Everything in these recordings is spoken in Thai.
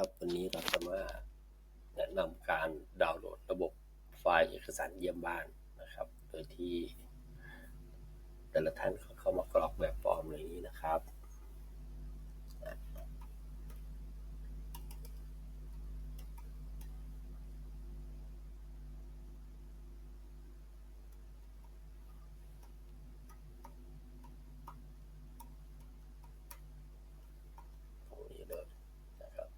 ครับวันนี้เราจะมาแนะนำการดาวน์โหลดระบบไฟล์เอกสารเยี่ยมบ้านนะครับ โดยที่แต่ละท่านเข้ามากรอกแบบฟอร์มในนี้นะครับ ตรงนี้เลยนะครับ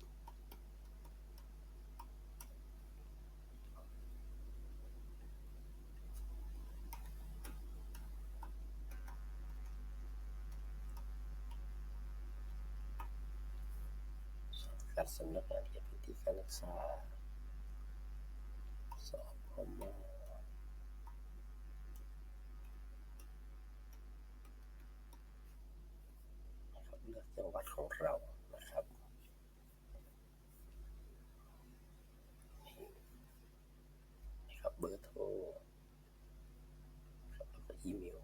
การสำนักงานเขตพื้นที่การศึกษาสอบพมนะครับเลือกจังหวัดของเรานะครับ นี่ครับเบอร์โทรครับแล้วก็อีเมล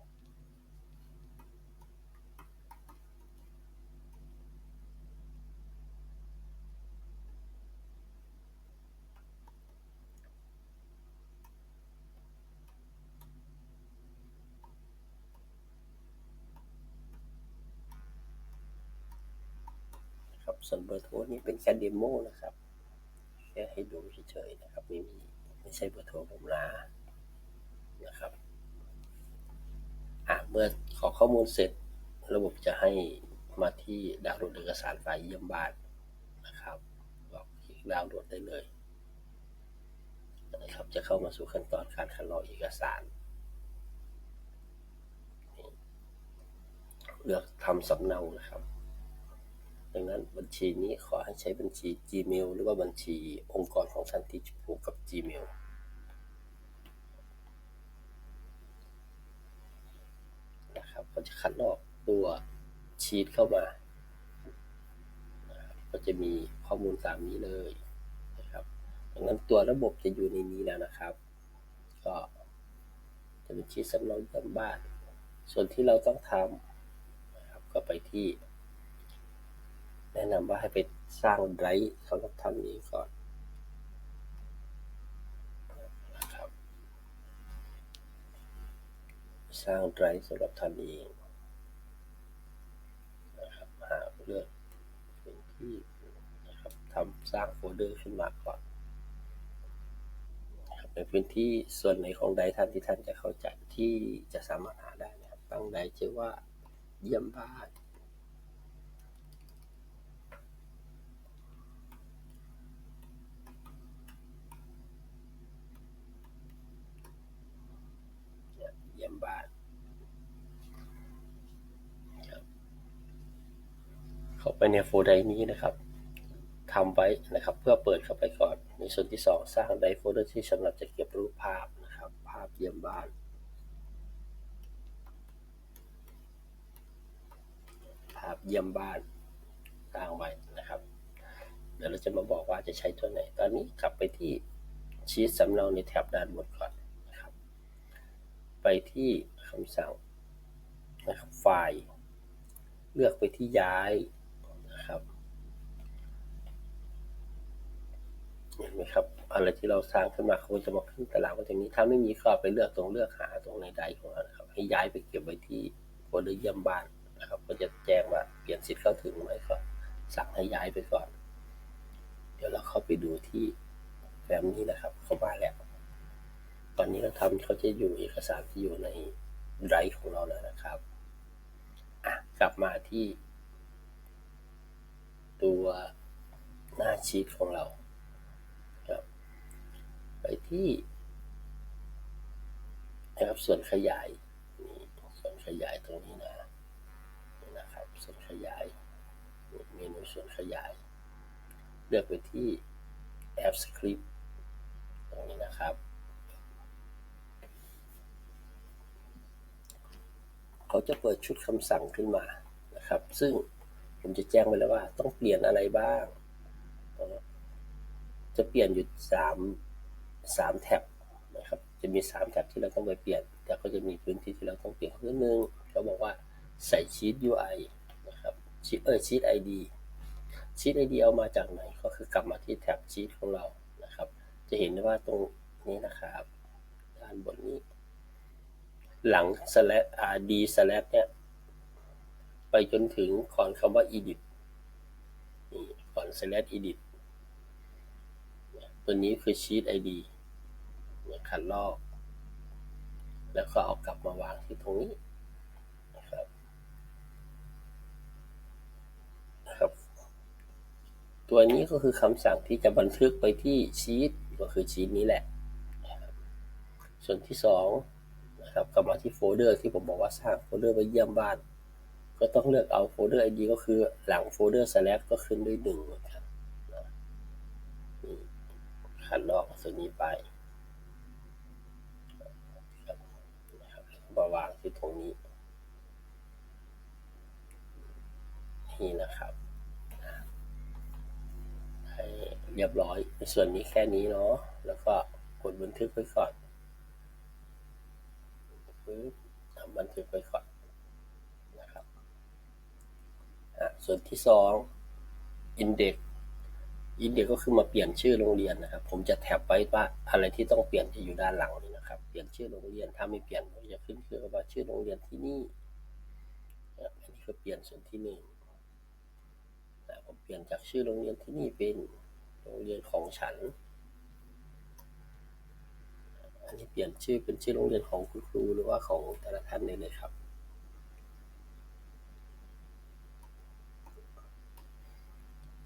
ครับ ส่วนเบอร์โทรนี่เป็นแค่เดโมนะครับ แค่ให้ดูเฉยๆนะครับ ไม่มีไม่ใช่เบอร์โทรผมนะนะครับอะเมื่อขอข้อมูลเสร็จ ระบบจะให้มาที่ดาวน์โหลดเอกสารไฟล์เยี่ยมบ้านนะครับบอกคลิกดาวน์โหลดได้เลยนะครับ จะเข้ามาสู่ขั้นตอนการคัดลอกเอกสารเลือกทำสำเนานะครับ ดังนั้นบัญชีนี้ขอให้ใช้บัญชี Gmail หรือว่าบัญชีองค์กรของท่านที่ผูกกับ Gmail นะครับก็จะคัดลอกตัวชีตเข้ามา ก็จะมีข้อมูลตามนี้เลยนะครับดังนั้นตัวระบบจะอยู่ในนี้แล้วนะครับ ก็จะเป็นชีตสำเนาเยี่ยมบ้าน ส่วนที่เราต้องทำนะครับก็ไปที่ แนะนำว่าให้ไปสร้างไดรฟ์สำหรับทำนี้ก่อนนะครับสร้างไดรฟ์สำหรับทำนี้นะครับหาเลือกพื้นที่นะครับทำสร้างโฟลเดอร์ขึ้นมาก่อนนะครับในพื้นที่ส่วนไหนของไดรท่านที่ท่านจะเข้าใจที่จะสามารถหาได้นะครับตั้งไดรฟ์ชื่อว่าเยี่ยมบ้าน เนี่ยเยี่ยมบ้านครับ เข้าไปในโฟลเดอร์นี้นะครับทำไว้นะครับ เพื่อเปิดเข้าไปก่อน ในส่วนที่ 2 สร้างไดโฟลเดอร์ที่สำหรับจะเก็บรูปภาพนะครับ ภาพเยี่ยมบ้านภาพเยี่ยมบ้านสร้างไว้นะครับ เดี๋ยวเราจะมาบอกว่าจะใช้ตัวไหน ตอนนี้กลับไปที่ชีตสำเนาในแท็บด้านบนก่อนนะครับ ไปที่คำสั่งนะครับไฟล์ เลือกไปที่ย้าย นะครับ เห็นไหมครับอะไรที่เราสร้างขึ้นมาเขาจะมาขึ้นตารางว่าอย่างนี้ ถ้าไม่มีก็ไปเลือกตรงเลือกหาตรงในใดของเราครับ ให้ย้ายไปเก็บไว้ที่โฟลเดอร์เยี่ยมบ้านนะครับ ก็จะแจ้งว่าเปลี่ยนสิทธิ์เข้าถึงไหมก็สั่งให้ย้ายไปก่อน เดี๋ยวเราเข้าไปดูที่แฟ้มนี้นะครับ เข้ามาแล้ว ตอนนี้เราทำเขาจะอยู่เอกสารที่อยู่ในไดรฟ์ของเราแล้วนะครับ อะ กลับมาที่ ตัวหน้าชีตของเราครับไปที่นะครับส่วนขยายนี่ส่วนขยายตรงนี้นะนะครับ ส่วนขยายเมนูส่วนขยาย เลือกไปที่ App Script ตรงนี้นะครับ เขาจะเปิดชุดคำสั่งขึ้นมานะครับ ซึ่ง ผมจะแจ้งไปแล้วว่า ต้องเปลี่ยนอะไรบ้าง จะเปลี่ยนอยู่สามสามแท็บนะครับ จะมีสามแท็บที่เราต้องไปเปลี่ยน แต่ก็จะมีพื้นที่ที่เราต้องเปลี่ยนคือหนึ่งเขาบอกว่าใส่ชีต UI นะครับชีตเออชีต ID ชีตไอเดีเอามาจากไหน ก็คือกลับมาที่แท็บชีตของเรานะครับ จะเห็นได้ว่าตรงนี้นะครับ ด้านบนนี้ หลัง slash rd slash เนี่ย จนถึงก่อนคำว่า edit นี่ก่อน slash edit ตัวนี้คือ sheet id เนี่ยคันลอก แล้วก็เอากลับมาวางที่ตรงนี้นะครับครับ ตัวนี้ก็คือคำสั่งที่จะบันทึกไปที่ชีตก็คือชีตนี้แหละ ส่วนที่สองนะครับกลับมาที่โฟลเดอร์ที่ผมบอกว่าสร้างโฟลเดอร์ไว้เยี่ยมบ้าน ก็ต้องเลือกเอาโฟลเดอร์ ID ก็คือหลังโฟลเดอร์ slash ก็ขึ้นด้วยหนึ่งนะครับนี่คันลอกส่วนนี้ไปมาวางที่ตรงนี้ นี่นะครับ ให้เรียบร้อยในส่วนนี้แค่นี้เนาะแล้วก็กดบันทึกไว้ก่อนปึ๊บทำบันทึกไว้ก่อนนะครับอะ ส่วนที่สอง index index ก็คือมาเปลี่ยนชื่อโรงเรียนนะครับ ผมจะแท็บไว้ว่าอะไรที่ต้องเปลี่ยนจะอยู่ด้านหลังนี้นะครับ เปลี่ยนชื่อโรงเรียนถ้าไม่เปลี่ยนก็จะขึ้นคือว่าชื่อโรงเรียนที่นี่นะอันนี้คือเปลี่ยนส่วนที่หนึ่งนะผมเปลี่ยนจากชื่อโรงเรียนที่นี่เป็นโรงเรียนของฉัน อันนี้เปลี่ยนชื่อเป็นชื่อโรงเรียนของคุณครูหรือว่าของแต่ละท่านเลยนะครับ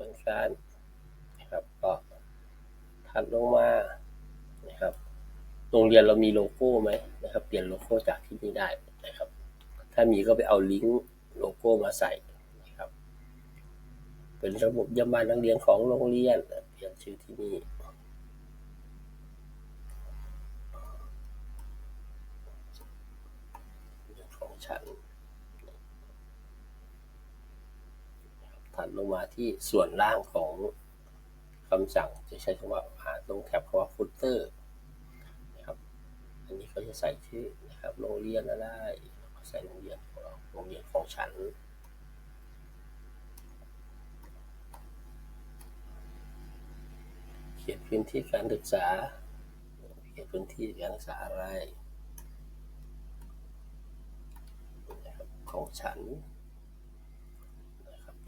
เหมือนกันนะครับ ก็ถัดลงมานะครับโรงเรียนเรามีโลโก้ไหมนะครับ เปลี่ยนโลโก้จากที่นี่ได้นะครับ ถ้ามีก็ไปเอาลิงก์โลโก้มาใส่นะครับ เป็นระบบเยี่ยมบ้านนักเรียนของโรงเรียนเปลี่ยนชื่อที่นี่ของฉัน ถัดลงมาที่ส่วนล่างของคำสั่งจะใช้คำว่าหาตรงแท็บคำว่า footer นะครับ อันนี้ก็จะใส่ชื่อนะครับโรงเรียนอะไรก็ใส่โรงเรียนของเราโรงเรียนของฉันเขียนพื้นที่การศึกษาเขียนพื้นที่การศึกษาอะไรนะครับของฉันนะ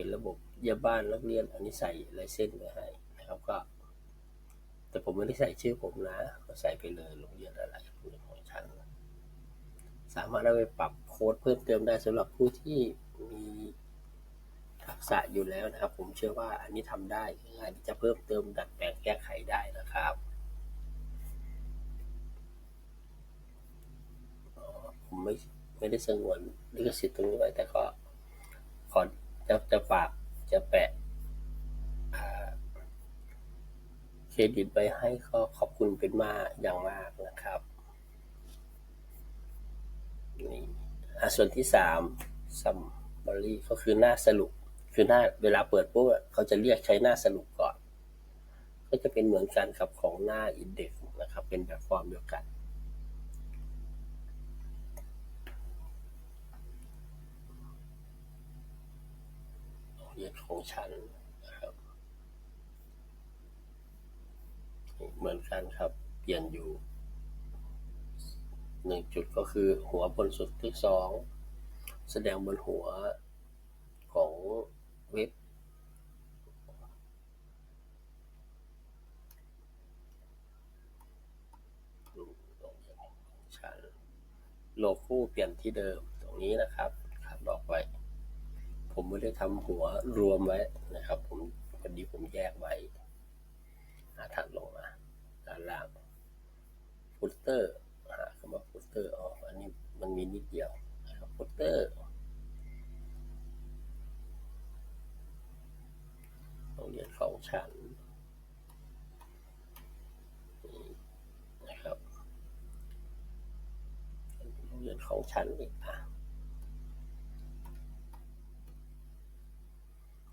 เป็นระบบเยี่ยมบ้านนักเรียน อันนี้ใส่ลายเส้นไว้ให้นะครับก็ แต่ผมไม่ได้ใส่ชื่อผมนะก็ใส่ไปเลยโรงเรียนอะไรโรงเรียนของฉันสามารถเอาไปปรับโค้ดเพิ่มเติมได้สำหรับผู้ที่มีทักษะอยู่แล้วนะครับ ผมเชื่อว่าอันนี้ทำได้ง่ายที่จะเพิ่มเติมดัดแปลงแก้ไขได้นะครับผมไม่ไม่ได้สงวนลิขสิทธิ์ตรงนี้ไว้แต่ก็ขอ จะจะฝากจะแปะเครดิตไปให้ก็ขอบคุณเป็นมากอย่างมากนะครับนี่ส่วนที่สาม summary ก็คือหน้าสรุป คือหน้าเวลาเปิดปุ๊บเขาจะเรียกใช้หน้าสรุปก่อน ก็จะเป็นเหมือนกันกับของหน้า index นะครับ เป็นแบบฟอร์มเดียวกันโรงเรี ยนของฉันนะครับ เหมือนกันครับ เปลี่ยนอยู่หนึ่งจุดก็คือหัวบนสุดที่สองแสดงบนหัวของเว็บโรงเรียนของฉันโลโก้เปลี่ยนที่เดิมตรงนี้นะครับขัดออกไว้ ผมไม่ได้ทำหัวรวมไว้นะครับ ผมพอดีผมแยกไว้หาถัดลงมาด้านล่างฟุตเตอร์หาคำว่าฟุตเตอร์อ๋ออันนี้มันมีนิดเดียวนะครับฟุตเตอร์โรงเรียนของฉันนี่นะครับโรงเรียนของฉันอีกอะ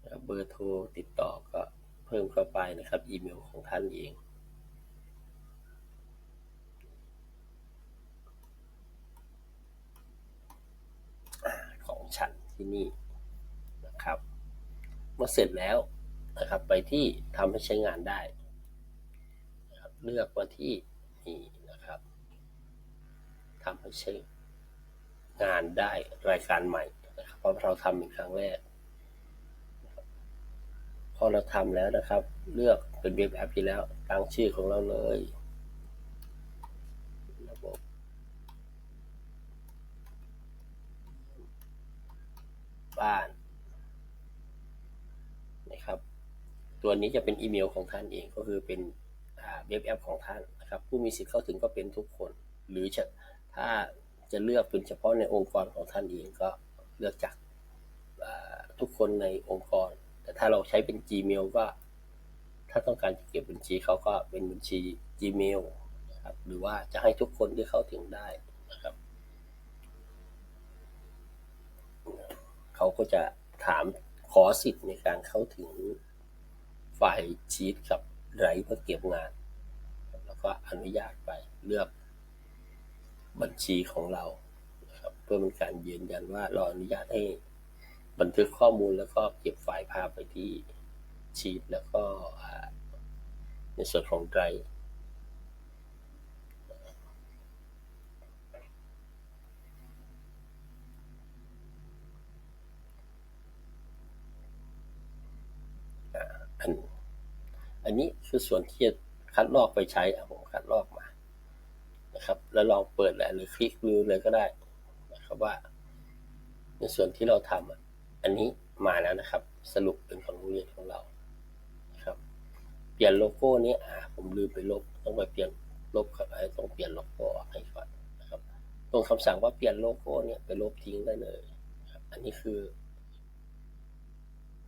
แล้วเบอร์โทรติดต่อก็เพิ่มเข้าไปนะครับ อีเมลของท่านเองของฉันที่นี่นะครับเมื่อเสร็จแล้วนะครับไปที่ทำให้ใช้งานได้นะเลือกมาที่นี่นะครับทำให้ใช้งานได้รายการใหม่นะครับเพราะเราทำเป็นครั้งแรก พอเราทำแล้วนะครับ เลือกเป็นเว็บแอปที่แล้วตั้งชื่อของเราเลยระบบบ้านนะครับ ตัวนี้จะเป็นอีเมลของท่านเองก็คือเป็นเว็บแอปของท่านนะครับผู้มีสิทธิ์เข้าถึงก็เป็นทุกคน หรือจะถ้าจะเลือกเป็นเฉพาะในองค์กรของท่านเองก็เลือกจากทุกคนในองค์กร แต่ถ้าเราใช้เป็น Gmail ก็ ถ้าต้องการจะเก็บบัญชีเขาก็เป็นบัญชี Gmail นะครับหรือว่าจะให้ทุกคนที่เข้าถึงได้นะครับเขาก็จะถามขอสิทธิ์ในการเข้าถึงไฟล์ชีตกับไรเพื่อเก็บงาน แล้วก็อนุญาตไปเลือกบัญชีของเรานะครับเพื่อเป็นการยืนยันว่าเราอนุญาตให้ บันทึกข้อมูลแล้วก็เก็บไฟล์ภาพไปที่ชีตแล้วก็ในส่วนของไดรอันอันนี้คือส่วนที่จะคัดลอกไปใช้ผมคัดลอกมานะครับ แล้วลองเปิดเลยหรือคลิกดูเลยก็ได้นะครับว่า ในส่วนที่เราทำ อันนี้มาแล้วนะครับ สรุปเป็นของโรงเรียนของเราครับ เปลี่ยนโลโก้นี้อ่าผมลืมไปลบต้องไปเปลี่ยนลบครับต้องเปลี่ยนโลโก้ให้ก่อนนะครับ ตรงคำสั่งว่าเปลี่ยนโลโก้เนี่ยไปลบทิ้งได้เลยครับ อันนี้คือ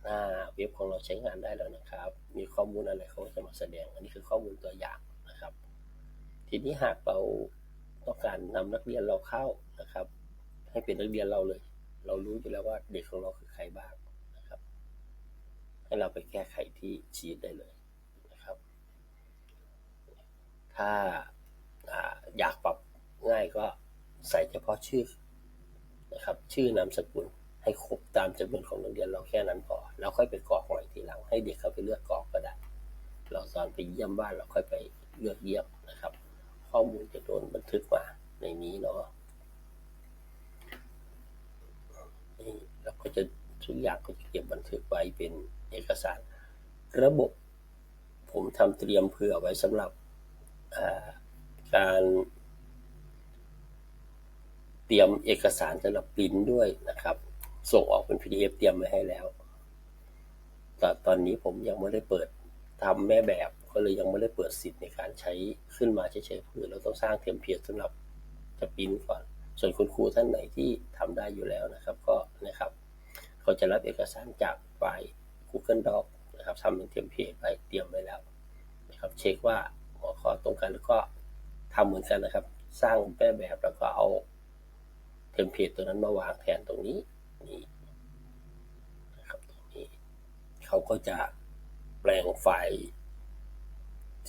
หน้าเว็บของเราใช้งานได้แล้วนะครับ มีข้อมูลอะไรเขาจะมาแสดง อันนี้คือข้อมูลตัวอย่างนะครับ ทีนี้หากเราต้องการนำนักเรียนเราเข้านะครับ ให้เป็นนักเรียนเราเลย เรารู้อยู่แล้วว่าเด็กของเราคือใครบ้างนะครับ ให้เราไปแก้ไขที่ชีตได้เลยนะครับ ถ้าอยากปรับง่ายก็ใส่เฉพาะชื่อนะครับ ชื่อนามสกุลให้ครบตามจำนวนของนักเรียนเราแค่นั้นพอแล้วค่อยไปกรอกใหม่ทีหลัง ให้เด็กเขาไปเลือกกรอกก็ได้ เราตอนไปเยี่ยมบ้านเราค่อยไปเลือกเยี่ยมนะครับ ข้อมูลจะโดนบันทึกมาในนี้เนาะนี่เราก็ จะทุกอย่างก็จะเก็บบันทึกไว้เป็นเอกสาร ระบบผมทำเตรียมเผื่อไว้สำหรับการเตรียมเอกสารสำหรับปริ้นด้วยนะครับ ส่งออกเป็น PDF เตรียมไว้ให้แล้วแต่ตอนนี้ผมยังไม่ได้เปิดทำแม่แบบก็เลยยังไม่ได้เปิดสิทธิ์ในการใช้ขึ้นมาเฉยเพื่อเราต้องสร้างเทมเพลตสำหรับจะปริ้นก่อน ส่วนคุณครูท่านไหนที่ทำได้อยู่แล้วนะครับ ก็นะครับ เขาจะรับเอกสารจากไฟล์ Google Doc นะครับทำเป็นเทมเพลตไปเตรียมไว้แล้วนะครับเช็คว่าหัวข้อตรงกันแล้วก็ทำเหมือนกันนะครับ สร้างแม่แบบแล้วก็เอาเทมเพลตตัวนั้นมาวางแทนตรงนี้นี่นะครับตรงนี้เขาก็จะแปลงไฟล์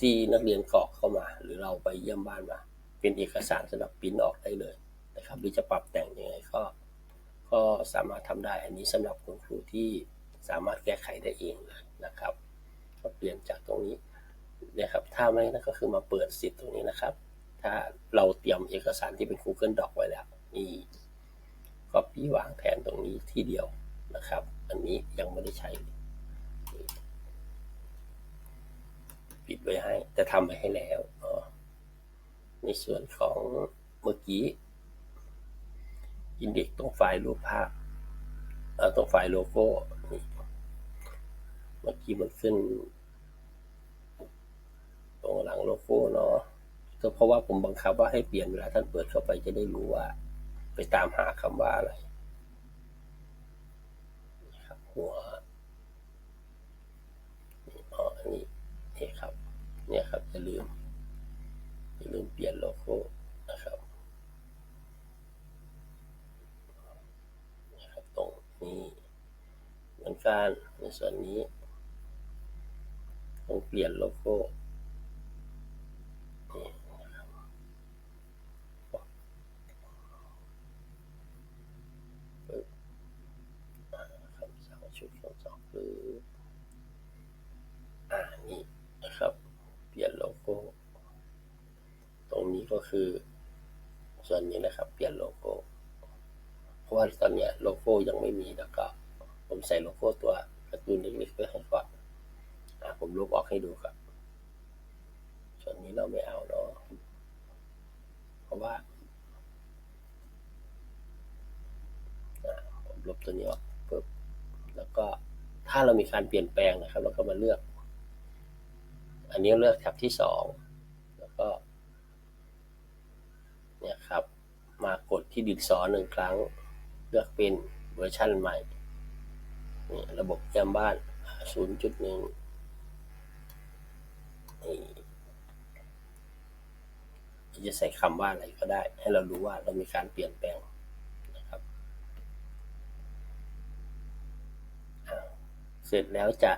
ที่นักเรียนกรอกเข้ามา หรือเราไปเยี่ยมบ้านมา เป็นเอกสารสำหรับพิมพ์ออกได้เลยนะครับหรือจะปรับแต่งยังไงก็ ก็สามารถทำได้ อันนี้สำหรับคุณครูที่สามารถแก้ไขได้เองเลยนะครับก็เปลี่ยนจากตรงนี้นะครับ ถ้าไม่นั่นก็คือมาเปิดสิทธิ์ตรงนี้นะครับ ถ้าเราเตรียมเอกสารที่เป็น Google Doc ไว้แล้วนี่ก็พี่วางแทนตรงนี้ที่เดียวนะครับ อันนี้ยังไม่ได้ใช้ปิดไว้ให้ แต่ทำไปให้แล้วในส่วนของเมื่อกี้ อินเด็กตรงไฟล์รูปภาพตรงไฟล์โลโก้นี่เมื่อกี้มันขึ้น ตรงหลังโลโก้เนาะก็เพราะว่าผมบังคับว่าให้เปลี่ยนเวลาท่านเปิดเข้าไปจะได้รู้ว่า ไปตามหาคำว่าอะไรครับหัวอ๋ออันนี้นี่ครับ เนี่ยครับอย่าลืมอย่าลืมเปลี่ยนโลโก้ นี้เหมือนกันในส่วนนี้ต้องเปลี่ยนโลโก้สองชุดของสองคืออ่านี่นะครับ เปลี่ยนโลโก้ ตรงนี้ก็คือ ส่วนนี้นะครับ เปลี่ยนโลโก้ ราะว่าตอนเนี้ยโลโก้ยังไม่มีแล้วก็ ผมใส่โลโก้ตัวการ์ตูนเล็กๆไปให้ก่อนอะผมลบออกให้ดูครับ ส่วนนี้เราไม่เอาเนาะเพราะว่าผมลบตัวนี้ออกปุ๊บแล้วก็ถ้าเรามีการเปลี่ยนแปลงนะครับ เราก็มาเลือก อันนี้เลือกแท็บที่สองแล้วก็เนี่ยครับ มากดที่ดินสอหนึ่งครั้ง ลือกเป็นเวอร์ชันใหม่ ระบบแยมบ้าน 0.1นี่จะใส่คำว่าอะไรก็ได้ ให้เรารู้ว่าเรามีการเปลี่ยนแปลงนะครับ เสร็จแล้วจะ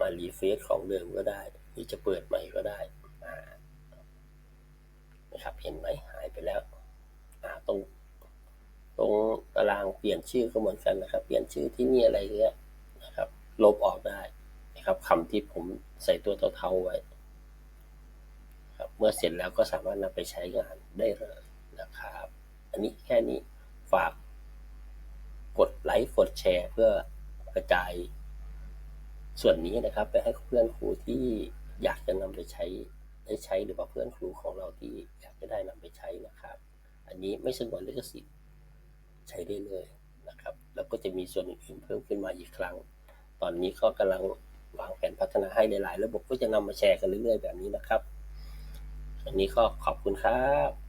มารีเฟซของเดิมก็ได้ หรือจะเปิดใหม่ก็ได้นะครับ เห็นไหมหายไปแล้วตรง ตรงตารางเปลี่ยนชื่อก็เหมือนกันนะครับ เปลี่ยนชื่อที่นี่อะไรเงี้ยนะครับ ลบออกได้นะครับคำที่ผมใส่ตัวเทาๆไว้ครับเมื่อเสร็จแล้วก็สามารถนำไปใช้งานได้เลยนะครับ อันนี้แค่นี้ฝากกดไลค์กดแชร์เพื่อกระจายส่วนนี้นะครับ ไปให้เพื่อนครูที่อยากจะนำไปใช้ได้ใช้หรือว่าเพื่อนครูของเราที่อยากจะได้นำไปใช้นะครับ อันนี้ไม่สงวนลิขสิทธิ์ ใช้ได้เลยนะครับ แล้วก็จะมีส่วนอื่นเพิ่มขึ้นมาอีกครั้ง ตอนนี้ก็กำลังวางแผนพัฒนาให้หลาย ๆ ระบบก็จะนำมาแชร์กันเรื่อย ๆ แบบนี้นะครับอันนี้ก็ขอบคุณครับ